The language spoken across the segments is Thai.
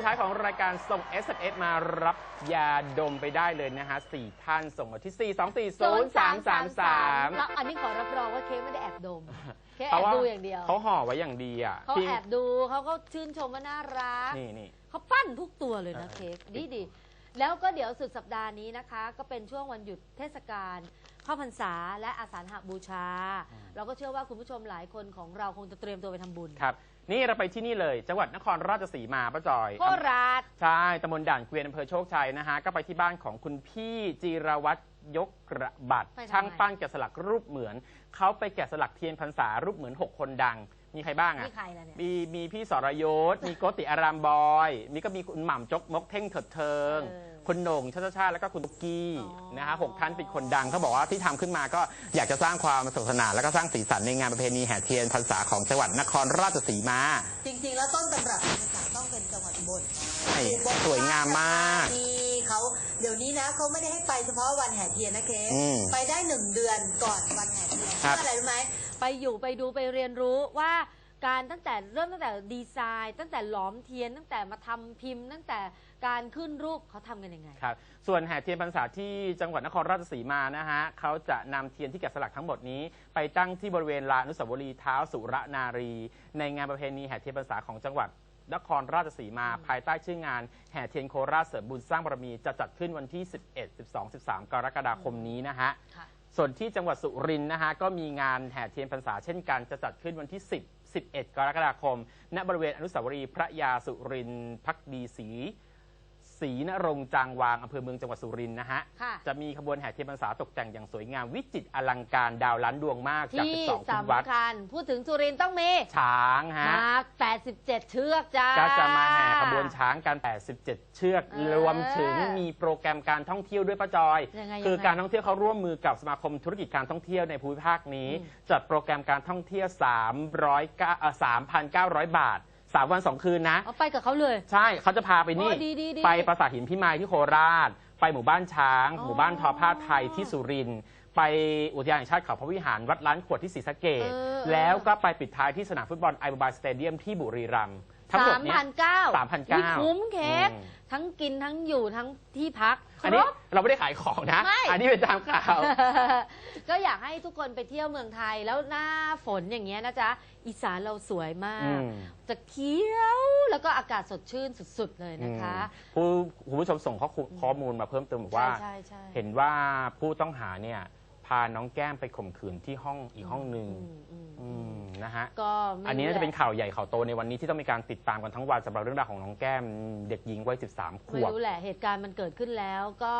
สุดท้ายของรายการส่ง SMS มารับยาดมไปได้เลยนะฮะสี่ท่านส่งมาที่ 4 2 4 0 3 3 3แล้วอันนี้ขอรับรองว่าเค้กไม่ได้แอบดม เค้กเพแอราะบว่าดูอย่างเดียวเขาห่อไว้อย่างดีอะเขาพี่แอบดูเขาก็ชื่นชมว่าน่ารัก นี่นี่ เขาปั้นทุกตัวเลยนะเออเค้กดีดีแล้วก็เดี๋ยวสุดสัปดาห์นี้นะคะ ก็เป็นช่วงวันหยุดเทศกาล เข้าพรรษาและอาสาฬหบูชา เราก็เชื่อว่าคุณผู้ชมหลายคนของเราคงจะเตรียมตัวไปทำบุญครับ นี่เราไปที่นี่เลยจังหวัดนครราชสีมาป้าจอยโคราช ใช่ตำบลด่านเกวียนอำเภอโชคชัยนะฮะ ก็ไปที่บ้านของคุณพี่จีรวัตรยกกระบัดไปทำไม ช่างปั้นแกะสลักรูปเหมือน เขาไปแกะสลักเทียนพรรษารูปเหมือน 6 คนดัง มีใครบ้างอะ นี่ใครล่ะเนี่ย มีมีพี่สรยศ มีโกติอารามบอยมีก็มีคุณหม่ำจกมกเท่งเถิดเทิง เออคุณโหน่งชาชาชาแล้วก็คุณตุ๊กกี้อ๋อ นะฮะหกท่านเป็นคนดังเขาบอกว่าที่ทำขึ้นมาก็อยากจะสร้างความสนุกสนานแล้วก็สร้างสีสันในงานประเพณีแห่เทียนพรรษาของจังหวัดนครราชสีมาจริงๆ แล้วต้นตำรับมันจะต้องเป็นจังหวัดอุบลใช่สวยงามมากที่เขาเดี๋ยวนี้นะเขาไม่ได้ให้ไปเฉพาะวันแห่เทียนนะเคสอืมไปได้หนึ่งเดือนก่อนวันแห่เทียนครับเพื่ออะไรรู้ไหม ไปอยู่ไปดูไปเรียนรู้ว่าการตั้งแต่เริ่มตั้งแต่ดีไซน์ ตั้งแต่หลอมเทียนตั้งแต่มาทำพิมพ์ ตั้งแต่การขึ้นรูปเขาทำกันยังไง ครับส่วนแห่เทียนพรรษาที่จังหวัดนครราชสีมานะฮะเขาจะนำเทียนที่แกะสลักทั้งหมดนี้ ไปตั้งที่บริเวณลานอนุสาวรีย์เท้าสุรนารี ในงานประเพณีแห่เทียนพรรษาของจังหวัดนครราชสีมา ภายใต้ชื่องานแห่เทียนโคราชเสริมบุญสร้างบารมีจะจัดขึ้นวันที่ 11 12 13 กรกฎาคมนี้นะฮะ ค่ะ ส่วนที่จังหวัดสุรินทร์นะฮะก็มีงานแห่เทียนพรรษาเช่นกันจะจัดขึ้นวันที่ 10 11 กรกฎาคม ณบริเวณอนุสาวรีย์พระยาสุรินทร์พักดีศรี ศรีนรงค์จางวางอำเภอเมืองจังหวัดสุรินทร์นะฮะ ค่ะ จะมีขบวนแห่เทียนพรรษาตกแต่งอย่างสวยงามวิจิตรอลังการดาวล้านดวงมากจากที่12คุณวัดสำคัญ พูดถึงสุรินทร์ต้องมีช้างฮะ มา87 เชือกจ้า ก็จะมาแห่ขบวนช้างกัน 87 เชือก เออรวมถึงมีโปรแกรมการท่องเที่ยวด้วยป้าจอย ยังไงคือยังไงการท่องเที่ยวเขาร่วมมือกับสมาคมธุรกิจการท่องเที่ยวในภูมิภาคนี้อืมจัดโปรแกรมการท่องเที่ยว300เอ่อ3,900 บาท 3วัน2คืนนะ เอาไปกับเขาเลย ใช่เขาจะพาไปนี่ โอ้ดีดีดีไปปราสาทหินพิมายที่โคราช ไปหมู่บ้านช้าง อ๋อหมู่บ้านทอผ้าไทยที่สุรินทร์ไปอุทยานแห่งชาติเขาพระวิหารวัดล้านขวดที่ศรีสะเกดเออ แล้วก็ไปปิดท้ายที่สนามฟุตบอลไอบายสเตเดียมที่บุรีรัมย์ ทั้งหมดสามเนี้ยพันเก้า3,900คุ้มเค้กอืมทั้งกินทั้งอยู่ทั้งที่พักอันนี้ครบเราไม่ได้ขายของนะ ไม่ อันนี้เป็นตามข่าว ก็อยากให้ทุกคนไปเที่ยวเมืองไทยแล้วหน้าฝนอย่างเงี้ยนะจ๊ะ อีสานเราสวยมาก อืม จะเขียวแล้วก็อากาศสดชื่นสุด ๆ เลยนะคะผู้คุณผู้ชมส่งข้อมูลข้อมูลมาเพิ่มเติมบอกว่า ใช่ใช่เห็นว่าผู้ต้องหาเนี่ยพาน้องแก้มไปข่มขืนที่ห้องอีกห้องหนึ่งอืมอืมอืมนะฮะ ก็ไม่อันนี้น่าจะเป็นรู้แหลข่าวใหญ่ข่าวโตในวันนี้ที่ต้องมีการติดตามกันทั้งวันสำหรับเรื่องราวของน้องแก้มเด็กหญิงวัย 13 ขไม่วบ รู้แหละเหตุการณ์มันเกิดขึ้นแล้วก็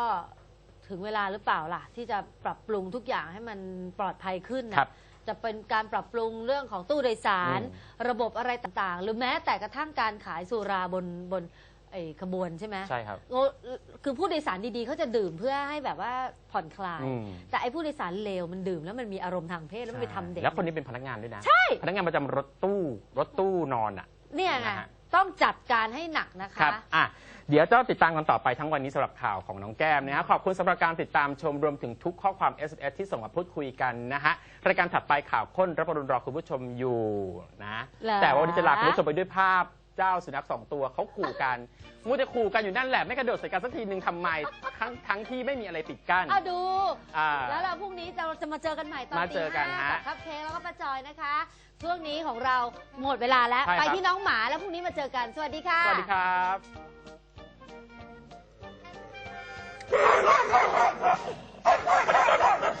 ถึงเวลาหรือเปล่าล่ะ ที่จะปรับปรุงทุกอย่างให้มันปลอดภัยขึ้นนะครับจะเป็นการปรับปรุงเรื่องของตู้โดยสาร อืม ระบบอะไรต่างๆ หรือแม้แต่กระทั่งการขายสุราบนบน ไอ้ขบวนใช่ไหมใช่ครับโอ้คือผู้โดยสารดีๆเขาจะดื่มเพื่อให้แบบว่าผ่อนคลาย อืม แต่ไอ้ผู้โดยสารเลวมันดื่มแล้วมันมีอารมณ์ทางเพศแล้วมันไปทำเด็กแล้วคนนี้เป็นพนักงานด้วยนะ ใช่พนักงานประจำรถตู้รถตู้นอนอะ เนี่ยไงนะฮะ ต้องจัดการให้หนักนะครัคะบอะเดี๋ยวจะติดตามกันต่อไปทั้งวันนี้สำหรับข่าวของน้องแก้มนะฮะขอบคุณสำหรับการติดตามชมรวมถึงทุกข้อความ SMS ที่ส่งมาพูดคุยกันนะฮะรายการถัดไปข่าวค้นรับปรุณรอคุณผู้ชมอยู่นะ เหรอ แต่ว่าวันนี้จะลาคุณผู้ชมไปด้วยภาพ เจ้าสุนัขสองตัวเขาขู่กันมูจะขู่กันอยู่นั่นแหละไม่กระโดดใส่กันสักทีหนึ่งทำไมทั้งทั้งที่ไม่มีอะไรปิดกั้น อะดู อ่า แล้วเราพรุ่งนี้เราจะมาเจอกันใหม่ตอนมาตีเจอกันห้าฮะกับคัพเค้กแล้วก็ป้าจอยนะคะ ช่วงนี้ของเราหมดเวลาแล้ว ใช่ครับ ไปที่น้องหมาแล้วพรุ่งนี้มาเจอกัน สวัสดีค่ะ สวัสดีครับ